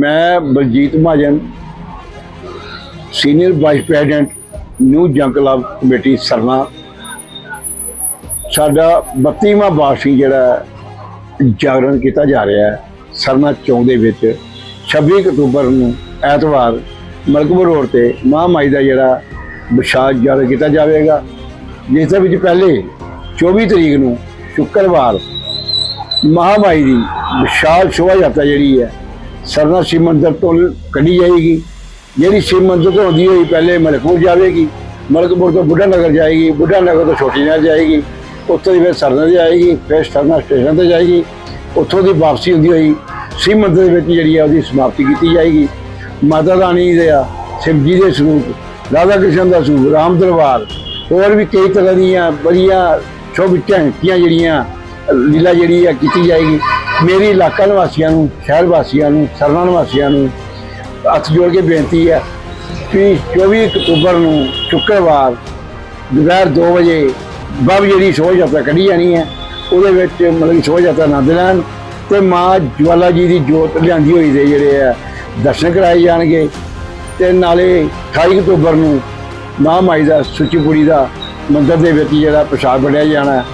ਮੈਂ Baljit Mahajan senior vice president new ਜੰਗ club committee ਸਰਨਾ ਸਾਡਾ 32ਵਾਂ ਵਾਰਸ਼ਿਕ ਜਿਹੜਾ ਜਾਗਰਣ ਕੀਤਾ ਜਾ ਰਿਹਾ ਹੈ ਸਰਨਾ ਚੌਂਕ ਦੇ ਵਿੱਚ। 26 ਅਕਤੂਬਰ ਨੂੰ ਐਤਵਾਰ ਮਲਕਪੁਰ ਰੋਡ ਤੇ ਮਹਾਮਾਈ ਦਾ ਜਿਹੜਾ ਵਿਸ਼ਾਲ ਜਾਗਰਣ ਕੀਤਾ ਜਾਵੇਗਾ, ਜਿਸ ਦੇ ਵਿੱਚ ਪਹਿਲੇ 24 ਤਰੀਕ ਨੂੰ ਸ਼ੁੱਕਰਵਾਰ ਮਹਾਮਾਈ ਦੀ ਵਿਸ਼ਾਲ ਸ਼ੋਭਾ ਯਾਤਰਾ ਜਿਹੜੀ ਹੈ ਸਰਨਾ ਸ਼ਿਵ ਮੰਦਰ ਤੋਂ ਕੱਢੀ ਜਾਏਗੀ। ਜਿਹੜੀ ਸ਼ਿਵ ਮੰਦਰ ਤੋਂ ਆਉਂਦੀ ਹੋਈ ਪਹਿਲੇ ਮਲਕਪੁਰ ਜਾਵੇਗੀ। ਮਲਕਪੁਰ ਤੋਂ ਬੁੱਢਾ ਨਗਰ ਜਾਏਗੀ। ਬੁੱਢਾ ਨਗਰ ਤੋਂ ਛੋਟੀ ਨਗਰ ਜਾਏਗੀ। ਉੱਥੋਂ ਦੀ ਫਿਰ ਸਰਨਾ ਤੇ ਜਾਏਗੀ, ਫਿਰ ਸਰਨਾ ਸਟੇਸ਼ਨ ਤੇ ਜਾਏਗੀ। ਉੱਥੋਂ ਦੀ ਵਾਪਸੀ ਹੁੰਦੀ ਹੋਈ ਸ਼ਿਵ ਮੰਦਰ ਦੇ ਵਿੱਚ ਜਿਹੜੀ ਆ ਉਹਦੀ ਸਮਾਪਤੀ ਕੀਤੀ ਜਾਏਗੀ। ਮਾਤਾ ਰਾਣੀ ਦੇ ਆ, ਸ਼ਿਵ ਜੀ ਦੇ ਸਰੂਪ, ਰਾਧਾ ਕ੍ਰਿਸ਼ਨ ਦਾ ਸਰੂਪ, ਰਾਮ ਦਰਬਾਰ, ਹੋਰ ਵੀ ਕਈ ਤਰ੍ਹਾਂ ਦੀਆਂ ਬੜੀਆਂ ਸ਼ੁਭ ਝਾਂਕੀਆਂ ਜਿਹੜੀਆਂ ਲੀਲਾ ਜਿਹੜੀ ਆ ਕੀਤੀ ਜਾਏਗੀ। ਮੇਰੀ ਇਲਾਕਾ ਨਿਵਾਸੀਆਂ ਨੂੰ, ਸ਼ਹਿਰ ਵਾਸੀਆਂ ਨੂੰ ਸਰਨਾ ਨਿਵਾਸੀਆਂ ਨੂੰ ਹੱਥ ਜੋੜ ਕੇ ਬੇਨਤੀ ਹੈ ਕਿ 24 ਅਕਤੂਬਰ ਨੂੰ ਸ਼ੁੱਕਰਵਾਰ ਦੁਪਹਿਰ 2 ਵਜੇ ਬਬ ਜਿਹੜੀ ਸ਼ੋਭਾ ਯਾਤਰਾ ਕੱਢੀ ਜਾਣੀ ਹੈ, ਉਹਦੇ ਵਿੱਚ ਮਤਲਬ ਕਿ ਸ਼ੋਭਾ ਯਾਤਰਾ ਆਨੰਦ ਲੈਣ ਤੇ ਮਾਂ ਜਵਾਲਾ ਜੀ ਦੀ ਜੋਤ ਲਿਆਂਦੀ ਹੋਈ ਦੇ ਜਿਹੜੇ ਆ ਦਰਸ਼ਨ ਕਰਾਏ ਜਾਣਗੇ ਤੇ ਨਾਲੇ 28 ਅਕਤੂਬਰ ਨੂੰ ਮਾਂ ਮਾਈ ਦਾ ਸੁੱਚੀਪੁਰੀ ਦਾ ਮੰਦਿਰ ਦੇ ਵਿੱਚ ਜਿਹੜਾ ਪ੍ਰਸ਼ਾਦ ਵੰਡਿਆ ਜਾਣਾ ਹੈ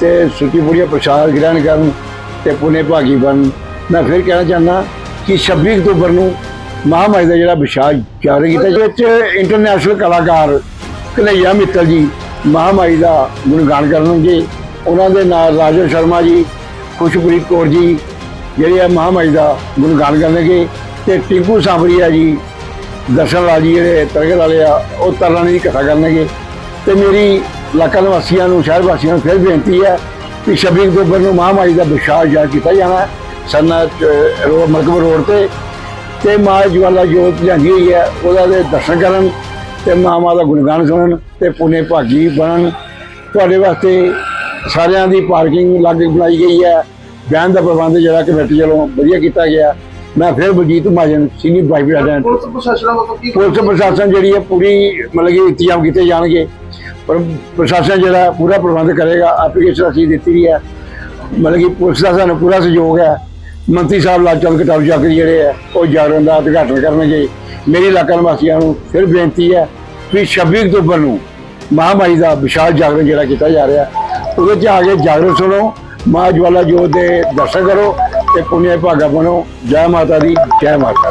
ਤੇ ਸੁੱਚੀਪੁਰੀ ਦਾ ਪ੍ਰਸ਼ਾਦ ਗ੍ਰਹਿਣ ਕਰਨ ਤੇ ਪੁਨੇ ਭਾਗੀ ਬਣ। ਮੈਂ ਫਿਰ ਕਹਿਣਾ ਚਾਹੁੰਦਾ ਕਿ 26 ਅਕਤੂਬਰ ਨੂੰ ਮਹਾਮਾਈ ਦਾ ਜਿਹੜਾ ਵਿਸ਼ਾ ਜਾਰੀ ਕੀਤਾ ਜਿਹਦੇ ਵਿੱਚ ਇੰਟਰਨੈਸ਼ਨਲ ਕਲਾਕਾਰ ਕਨਈਆ ਮਿੱਤਲ ਜੀ ਮਹਾਮਾਈ ਦਾ ਗੁਣਗਾਨ ਕਰਨਗੇ। ਉਹਨਾਂ ਦੇ ਨਾਲ ਰਾਜਨ ਸ਼ਰਮਾ ਜੀ, ਖੁਸ਼ਪ੍ਰੀਤ ਕੌਰ ਜੀ, ਜਿਹੜੇ ਆ ਮਹਾਮਾਈ ਦਾ ਗੁਣਗਾਨ ਕਰਨਗੇ ਤੇ ਟਿੰਕੂ ਸਾਂਵਰੀਆ ਜੀ, ਦਰਸ਼ਨ ਲਾਲ ਜੀ ਜਿਹੜੇ ਤਰਗੜ ਵਾਲੇ ਆ, ਉਹ ਤਰਲਾਣੀ ਦੀ ਕਥਾ ਕਰਨਗੇ। ਤੇ ਮੇਰੀ ਇਲਾਕਾ ਨਿਵਾਸੀਆਂ ਨੂੰ, ਸ਼ਹਿਰ ਵਾਸੀਆਂ ਨੂੰ ਫਿਰ ਬੇਨਤੀ ਹੈ ਕਿ 26 ਅਕਤੂਬਰ ਨੂੰ ਮਹਾਮਾਈ ਦਾ ਵਿਸ਼ਾਲ ਜਾਰ ਕੀਤਾ ਜਾਣਾ ਹੈ। ਸੰਨਾ ਰੋਡ ਮਲਕਪੁਰ ਰੋਡ ਤੇ। ਤੇ ਮਾਂ ਜਵਾਲਾ ਜੋਤ ਲਿਆਂਦੀ ਹੋਈ ਹੈ, ਉਹਦਾ ਦੇ ਦਰਸ਼ਨ ਕਰਨ ਤੇ ਮਾਂ ਦਾ ਗੁਣਗਾਨ ਸੁਣਨ ਤੇ ਪੁਨੇ ਭਾਗੀ ਬਣਨ। ਤੁਹਾਡੇ ਵਾਸਤੇ ਸਾਰਿਆਂ ਦੀ ਪਾਰਕਿੰਗ ਲਾਗੇ ਬਣਾਈ ਗਈ ਹੈ। ਬਿਆਨ ਦਾ ਪ੍ਰਬੰਧ ਜਿਹੜਾ ਕਮੇਟੀ ਵੱਲੋਂ ਵਧੀਆ ਕੀਤਾ ਗਿਆ। ਮੈਂ ਫਿਰ Baljit Mahajan senior vice president police ਪ੍ਰਸ਼ਾਸਨ ਵੱਲੋਂ ਕੀ ਪੁਲਿਸ ਪ੍ਰਸ਼ਾਸਨ ਜਿਹੜੀ ਹੈ ਪੂਰੀ ਮਤਲਬ ਕਿ ਇੰਤਜ਼ਾਮ ਕੀਤੇ ਜਾਣਗੇ। ਪਰ ਪ੍ਰਸ਼ਾਸਨ ਜਿਹੜਾ ਪੂਰਾ ਪ੍ਰਬੰਧ ਕਰੇਗਾ ਐਪਲੀਕੇਸ਼ਨ ਅਸੀਂ ਦਿੱਤੀ ਵੀ ਹੈ। ਮਤਲਬ ਕਿ ਪੁਲਿਸ ਦਾ ਸਾਨੂੰ ਪੂਰਾ ਸਹਿਯੋਗ ਹੈ। ਮੰਤਰੀ ਸਾਹਿਬ ਲਾਚਲ ਕਟਾਰੂ ਚੱਕ ਜਿਹੜੇ ਹੈ ਉਹ ਜਾਗਰਣ ਦਾ ਉਦਘਾਟਨ ਕਰਨਗੇ। ਮੇਰੇ ਇਲਾਕਾ ਨਿਵਾਸੀਆਂ ਨੂੰ ਫਿਰ ਬੇਨਤੀ ਹੈ ਕਿ 26 ਅਕਤੂਬਰ ਨੂੰ ਮਹਾਮਾਈ ਦਾ ਵਿਸ਼ਾਲ ਜਾਗਰਣ ਜਿਹੜਾ ਕੀਤਾ ਜਾ ਰਿਹਾ ਉਹਦੇ 'ਚ ਆ ਕੇ ਜਾਗਰਣ ਸੁਣੋ। ਮਾਂ ਜਵਾਲਾ ਜੋਤ ਦੇ ਦਰਸ਼ਨ ਕਰੋ। ਤੇ ਪੁੰਨੇ ਭਾਗਾ ਬਣੋ। ਜੈ ਮਾਤਾ ਦੀ ਜੈ ਮਾਤਾ